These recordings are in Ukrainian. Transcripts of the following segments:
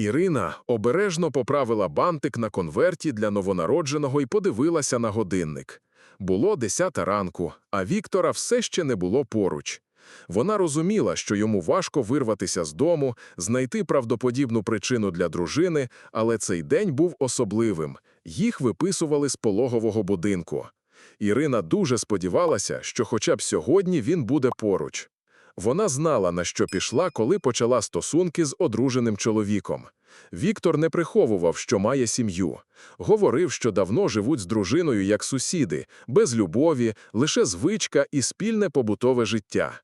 Ірина обережно поправила бантик на конверті для новонародженого і подивилася на годинник. Було десята ранку, а Віктора все ще не було поруч. Вона розуміла, що йому важко вирватися з дому, знайти правдоподібну причину для дружини, але цей день був особливим. Їх виписували з пологового будинку. Ірина дуже сподівалася, що хоча б сьогодні він буде поруч. Вона знала, на що пішла, коли почала стосунки з одруженим чоловіком. Віктор не приховував, що має сім'ю. Говорив, що давно живуть з дружиною як сусіди, без любові, лише звичка і спільне побутове життя.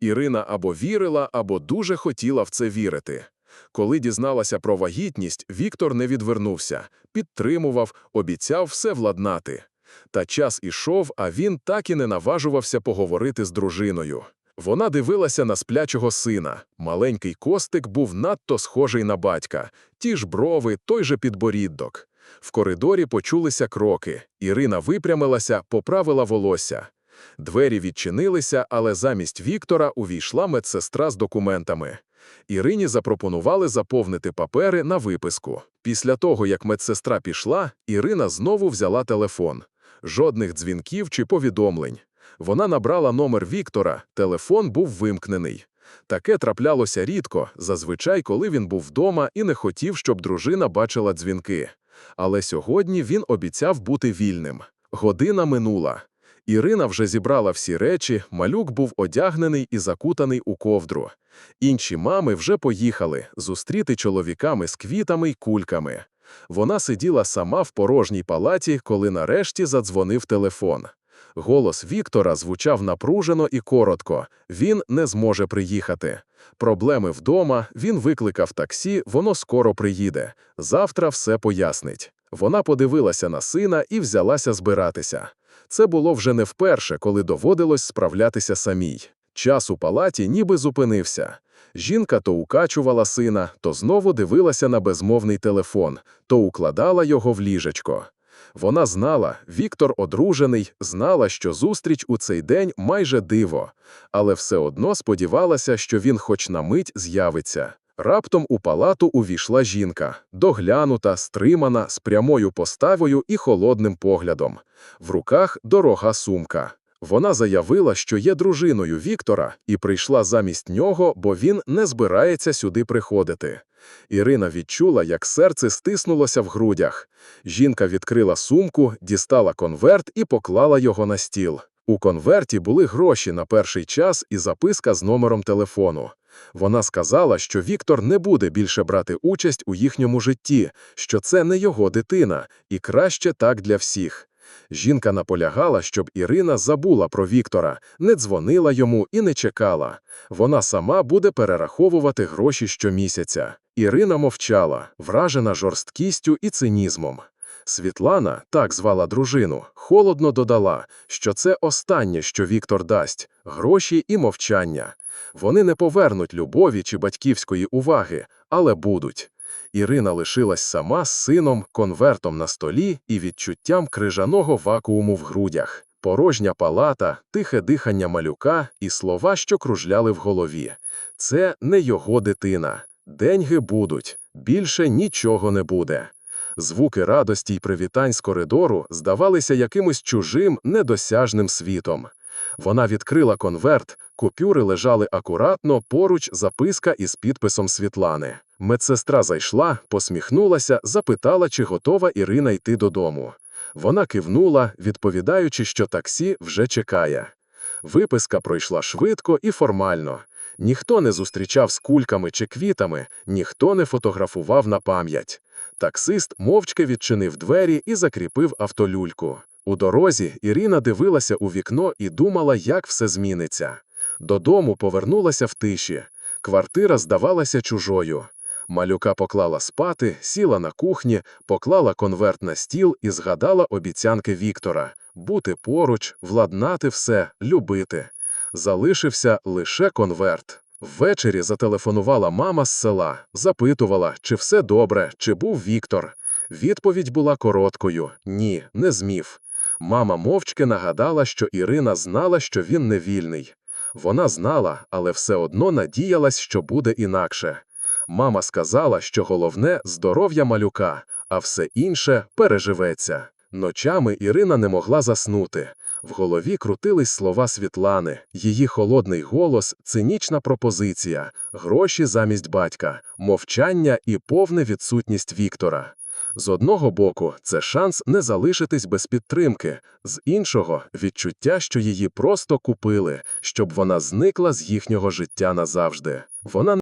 Ірина або вірила, або дуже хотіла в це вірити. Коли дізналася про вагітність, Віктор не відвернувся, підтримував, обіцяв все владнати. Та час ішов, а він так і не наважувався поговорити з дружиною. Вона дивилася на сплячого сина. Маленький костик був надто схожий на батька. Ті ж брови, той же підборіддок. В коридорі почулися кроки. Ірина випрямилася, поправила волосся. Двері відчинилися, але замість Віктора увійшла медсестра з документами. Ірині запропонували заповнити папери на виписку. Після того, як медсестра пішла, Ірина знову взяла телефон. Жодних дзвінків чи повідомлень. Вона набрала номер Віктора, телефон був вимкнений. Таке траплялося рідко, зазвичай, коли він був вдома і не хотів, щоб дружина бачила дзвінки. Але сьогодні він обіцяв бути вільним. Година минула. Ірина вже зібрала всі речі, малюк був одягнений і закутаний у ковдру. Інші мами вже поїхали зустріти чоловіками з квітами й кульками. Вона сиділа сама в порожній палаті, коли нарешті задзвонив телефон. Голос Віктора звучав напружено і коротко. Він не зможе приїхати. Проблеми вдома, він викликав таксі, воно скоро приїде. Завтра все пояснить. Вона подивилася на сина і взялася збиратися. Це було вже не вперше, коли доводилось справлятися самій. Час у палаті ніби зупинився. Жінка то укачувала сина, то знову дивилася на безмовний телефон, то укладала його в ліжечко. Вона знала, Віктор одружений, знала, що зустріч у цей день майже диво, але все одно сподівалася, що він хоч на мить з'явиться. Раптом у палату увійшла жінка, доглянута, стримана, з прямою поставою і холодним поглядом. В руках дорога сумка. Вона заявила, що є дружиною Віктора, і прийшла замість нього, бо він не збирається сюди приходити. Ірина відчула, як серце стиснулося в грудях. Жінка відкрила сумку, дістала конверт і поклала його на стіл. У конверті були гроші на перший час і записка з номером телефону. Вона сказала, що Віктор не буде більше брати участь у їхньому житті, що це не його дитина, і краще так для всіх. Жінка наполягала, щоб Ірина забула про Віктора, не дзвонила йому і не чекала. Вона сама буде перераховувати гроші щомісяця. Ірина мовчала, вражена жорсткістю і цинізмом. Світлана, так звала дружину, холодно додала, що це останнє, що Віктор дасть гроші і мовчання. Вони не повернуть любові чи батьківської уваги, але будуть. Ірина лишилась сама з сином, конвертом на столі і відчуттям крижаного вакууму в грудях, порожня палата, тихе дихання малюка і слова, що кружляли в голові. Це не його дитина. Деньги будуть, більше нічого не буде. Звуки радості й привітань з коридору здавалися якимось чужим, недосяжним світом. Вона відкрила конверт, купюри лежали акуратно, поруч записка із підписом Світлани. Медсестра зайшла, посміхнулася, запитала, чи готова Ірина йти додому. Вона кивнула, відповідаючи, що таксі вже чекає. Виписка пройшла швидко і формально. Ніхто не зустрічав з кульками чи квітами, ніхто не фотографував на пам'ять. Таксист мовчки відчинив двері і закріпив автолюльку. У дорозі Ірина дивилася у вікно і думала, як все зміниться. Додому повернулася в тиші. Квартира здавалася чужою. Малюка поклала спати, сіла на кухні, поклала конверт на стіл і згадала обіцянки Віктора бути поруч, владнати все, любити. Залишився лише конверт. Ввечері зателефонувала мама з села, запитувала, чи все добре, чи був Віктор. Відповідь була короткою ні, не змів. Мама мовчки нагадала, що Ірина знала, що він не вільний. Вона знала, але все одно надіялась, що буде інакше. Мама сказала, що головне здоров'я малюка, а все інше переживеться. Ночами Ірина не могла заснути. В голові крутились слова Світлани, її холодний голос, цинічна пропозиція, гроші замість батька, мовчання і повна відсутність Віктора. З одного боку, це шанс не залишитись без підтримки, з іншого відчуття, що її просто купили, щоб вона зникла з їхнього життя назавжди. Вона